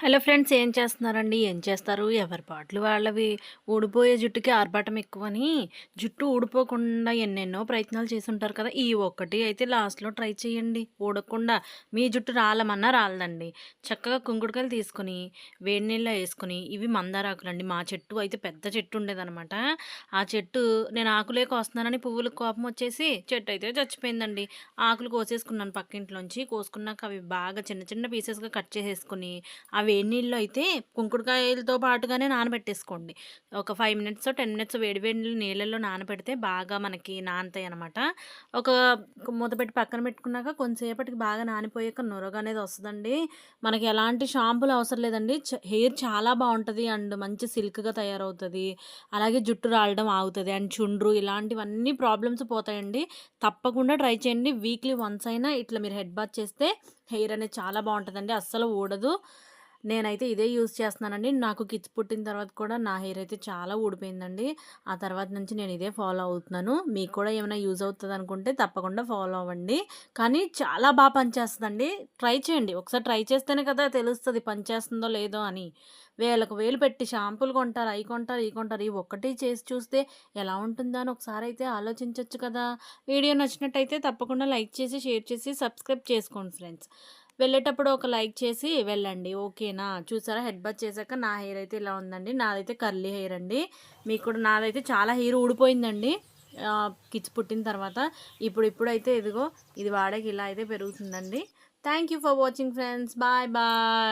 Hello friends ఏం చేస్తున్నారండి? ఏం చేస్తారు? ఎవరి పాటలు వాళ్ళవి? ఊడిపోయే జుట్టుకి ఆర్భాటం ఎక్కువని జుట్టు ఊడిపోకుండా ఎన్నెన్నో ప్రయత్నాలు చేసి ఉంటారు కదా ఈ ఒక్కటి అయితే లాస్ట్లో ట్రై చేయండి. ఊడకుండా మీ జుట్టు రాలమన్నా రాలదండి. చక్కగా కుంకుడుకాయలు తీసుకొని వేడి నీళ్ళలో వేసుకొని ఇవి మందారాకులండి. మా చెట్టు అయితే పెద్ద చెట్టు ఉండేదనమాట ఆ చెట్టు నేను ఆకులే కోస్తున్నానని పువ్వులకు కోపం వచ్చేసి చెట్టు అయితే చచ్చిపోయిందండి. ఆకులు కోసేసుకున్నాను పక్కింట్లోంచి. కోసుకున్నాక అవి బాగా చిన్న చిన్న పీసెస్గా కట్ చేసేసుకుని అవి వేడి నీళ్ళు అయితే కుంకుడుకాయలతో పాటుగానే నానబెట్టేసుకోండి. ఒక ఫైవ్ మినిట్స్ టెన్ మినిట్స్ వేడి వేడి నీళ్ళల్లో నానబెడితే బాగా మనకి నానతాయి అనమాట ఒక మూత పెట్టి పక్కన పెట్టుకున్నాక కొంతసేపటికి బాగా నానిపోయాక నొరగ అనేది వస్తుందండి. మనకి ఎలాంటి షాంపులు అవసరం లేదండి. హెయిర్ చాలా బాగుంటుంది అండ్ మంచి సిల్క్గా తయారవుతుంది. అలాగే జుట్టు రాలడం ఆగుతుంది అండ్ చుండ్రు ఇలాంటివన్నీ ప్రాబ్లమ్స్ పోతాయండి. తప్పకుండా ట్రై చేయండి. వీక్లీ వన్స్ అయినా ఇట్లా మీరు హెడ్ బాత్ చేస్తే హెయిర్ అనేది చాలా బాగుంటుందండి. అస్సలు ఊడదు. నేనైతే ఇదే యూస్ చేస్తున్నానండి. నాకు కిడ్స్ పుట్టిన తర్వాత కూడా నా హెయిర్ అయితే చాలా ఊడిపోయిందండి. ఆ తర్వాత నుంచి నేను ఇదే ఫాలో అవుతున్నాను. మీకు కూడా ఏమైనా యూజ్ అవుతుంది అనుకుంటే తప్పకుండా ఫాలో అవ్వండి. కానీ చాలా బాగా పనిచేస్తుందండి. ట్రై చేయండి. ఒకసారి ట్రై చేస్తేనే కదా తెలుస్తుంది పనిచేస్తుందో లేదో అని. వేలకు వేలు పెట్టి షాంపూలు కొంటారు అవి కొంటారు ఇవి కొంటారు. ఇవి ఒక్కటి చేసి చూస్తే ఎలా ఉంటుందో అని ఒకసారి అయితే ఆలోచించవచ్చు కదా. వీడియో నచ్చినట్టయితే తప్పకుండా లైక్ చేసి షేర్ చేసి సబ్స్క్రైబ్ చేసుకోండి ఫ్రెండ్స్. వెళ్ళేటప్పుడు ఒక లైక్ చేసి వెళ్ళండి. ఓకేనా? చూసారా? హెడ్ బత్ చేశాక నా హెయిర్ అయితే ఇలా ఉందండి. నాదైతే కర్లీ హెయిర్ అండి. మీకు కూడా నాదైతే చాలా హెయిర్ ఊడిపోయిందండి. కిడ్స్ పుట్టిన తర్వాత. ఇప్పుడు ఇప్పుడైతే ఇదిగో ఇది వాడకి ఇలా అయితే పెరుగుతుందండి. Thank you for watching friends bye bye